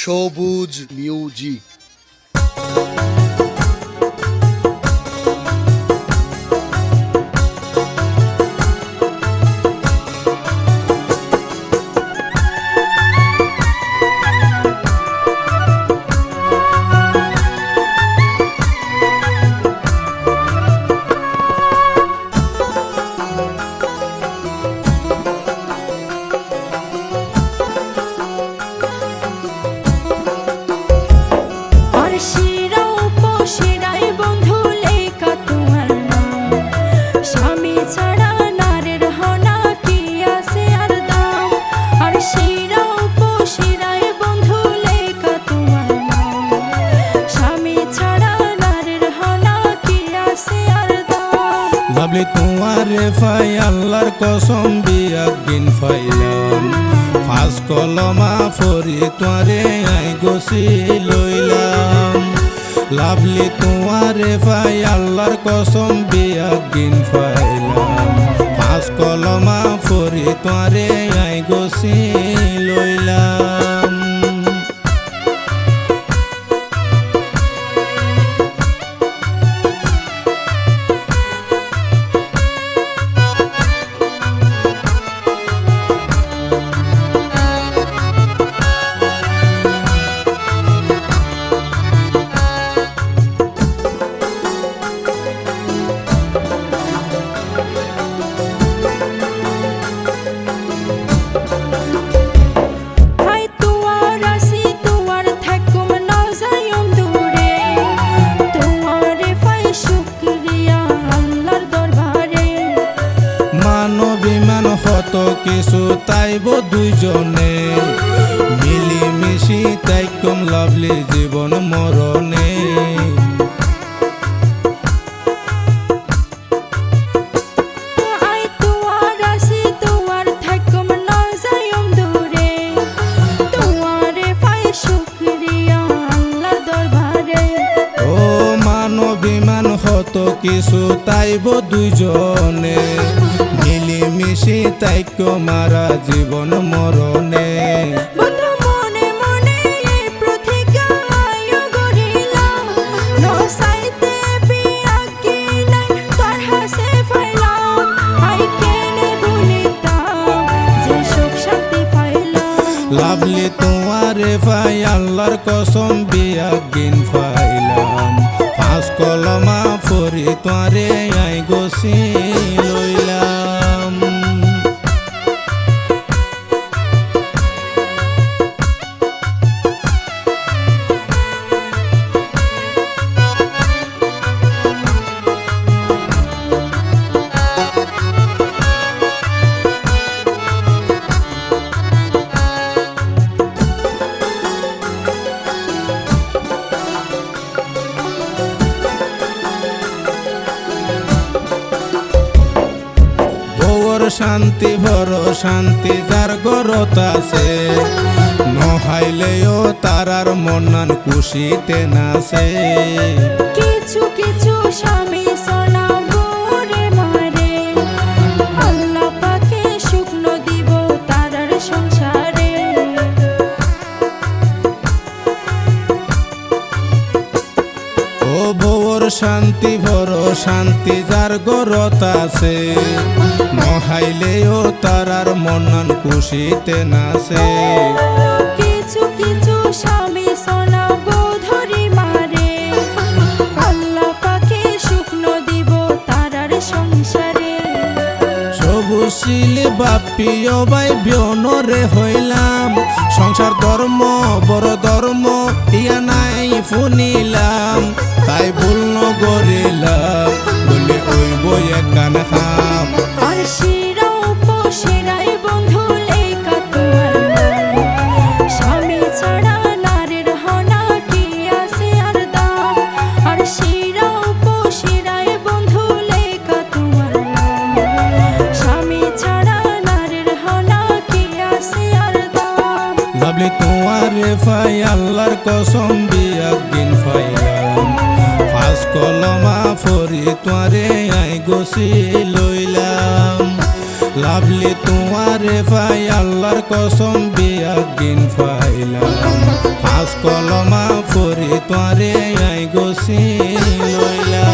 সবুজ মিউজিক। তোমারে ফাই আল্লাহর কসম বিয়া দিন ফাইলাম। ফাঁস কলমা ফরি তোয়ারে আই গছি লইলাম। লাভলি তোমারে ফাই আল্লাহর কসম বিয়া দিন ফাইলাম। ফাঁস কলমা ফরি তোয়ারে আই গছি লইলাম। কিছু তাইব দুইজনে। মিলিমিশি তাই কম লাভলি জীবন মরণে। কিছু তাইব দুইজনে। মিলিমিশি তাই মারা জীবন মরণে। লাভলি তোমারে ফাই আল্লাহর কসম বিয়া গিন ফাইলাম। পাঁচ কলমা ফরি তোরে আই গছি বউর শান্তি ভর শান্তি যার গরত আছে নহাইলেও তারার মনান খুশিতে নাচে। কিছু কিছু স্বামী সোনা শান্তি ভর শান্তি যার গরত আছে নহাইলেও তারার মনান খুশিতে নাচে। কিছু কিছু স্বামী সোনা ধরি মারে। আল্লাহ পাকে শুকনো দিব তারার সংসারে। সবুশীল বাপিও বাই বিয়নরে হইলাম। সংসার ধর্ম বড় ধর্ম ইয়া নাই ফুনিলাম। তাই ভুল নগরিলাম বলে ওই বই কান হাম লেখা তোমার ফাই আল্লাহর কসম বিয়া দিন ফাইলাম ফাঁস কলমা ফরি তোয়ারে আই গছি দিলাম। লাভলি তোমার ভাই, আল্লাহর কসম বিয়াগিন ফাইলাম। আজ কলমা পরে তোরে আই গছি লইলাম